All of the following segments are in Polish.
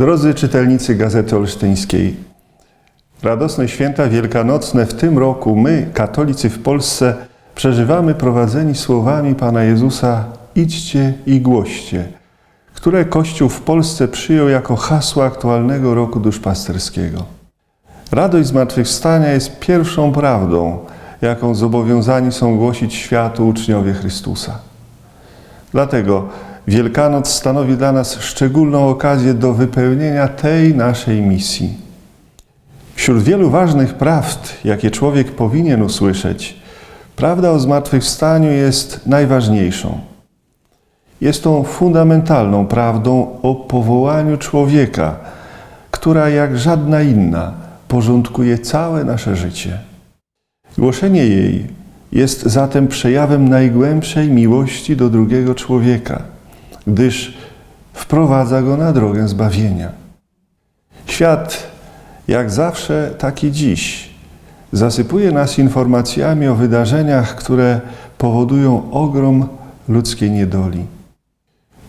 Drodzy czytelnicy Gazety Olsztyńskiej, radosne święta wielkanocne w tym roku my, katolicy w Polsce, przeżywamy prowadzeni słowami Pana Jezusa idźcie i głoście, które Kościół w Polsce przyjął jako hasło aktualnego roku duszpasterskiego. Radość zmartwychwstania jest pierwszą prawdą, jaką zobowiązani są głosić światu uczniowie Chrystusa. Dlatego Wielkanoc stanowi dla nas szczególną okazję do wypełnienia tej naszej misji. Wśród wielu ważnych prawd, jakie człowiek powinien usłyszeć, prawda o zmartwychwstaniu jest najważniejszą. Jest tą fundamentalną prawdą o powołaniu człowieka, która jak żadna inna porządkuje całe nasze życie. Głoszenie jej jest zatem przejawem najgłębszej miłości do drugiego człowieka, gdyż wprowadza go na drogę zbawienia. Świat, jak zawsze, tak i dziś, zasypuje nas informacjami o wydarzeniach, które powodują ogrom ludzkiej niedoli.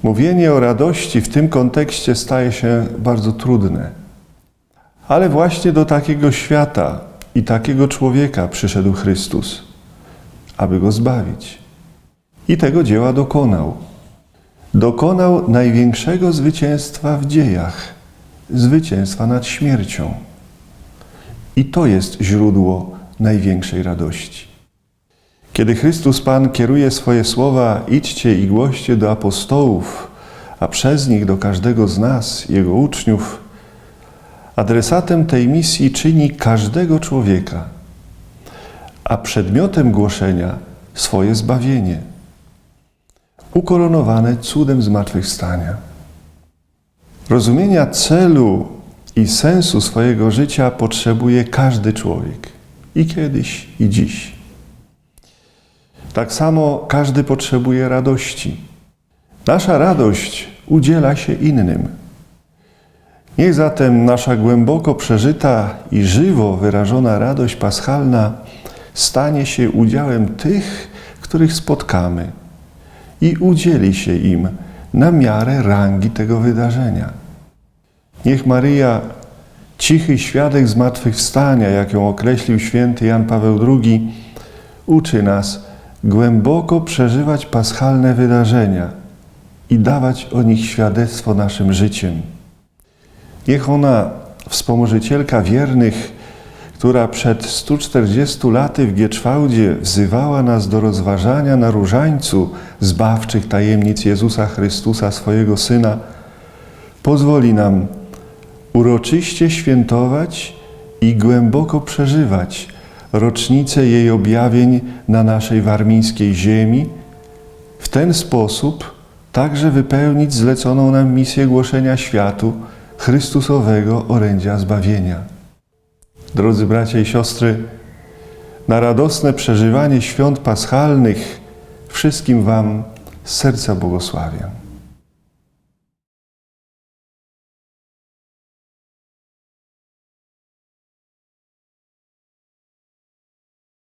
Mówienie o radości w tym kontekście staje się bardzo trudne. Ale właśnie do takiego świata i takiego człowieka przyszedł Chrystus, aby go zbawić. I tego dzieła dokonał. Dokonał największego zwycięstwa w dziejach zwycięstwa nad śmiercią. I to jest źródło największej radości. Kiedy Chrystus Pan kieruje swoje słowa: idźcie i głoście do apostołów, a przez nich do każdego z nas, Jego uczniów, adresatem tej misji czyni każdego człowieka, a przedmiotem głoszenia swoje zbawienie, ukoronowane cudem zmartwychwstania. Rozumienia celu i sensu swojego życia potrzebuje każdy człowiek, i kiedyś, i dziś. Tak samo każdy potrzebuje radości. Nasza radość udziela się innym. Niech zatem nasza głęboko przeżyta i żywo wyrażona radość paschalna stanie się udziałem tych, których spotkamy i udzieli się im na miarę rangi tego wydarzenia. Niech Maryja, cichy świadek zmartwychwstania, jak ją określił święty Jan Paweł II, uczy nas głęboko przeżywać paschalne wydarzenia i dawać o nich świadectwo naszym życiem. Niech ona, wspomożycielka wiernych, która przed 140 laty w Gieczwałdzie wzywała nas do rozważania na różańcu zbawczych tajemnic Jezusa Chrystusa, swojego Syna, pozwoli nam uroczyście świętować i głęboko przeżywać rocznicę jej objawień na naszej warmińskiej ziemi, w ten sposób także wypełnić zleconą nam misję głoszenia światu Chrystusowego orędzia zbawienia. Drodzy bracia i siostry, na radosne przeżywanie świąt paschalnych wszystkim Wam z serca błogosławię.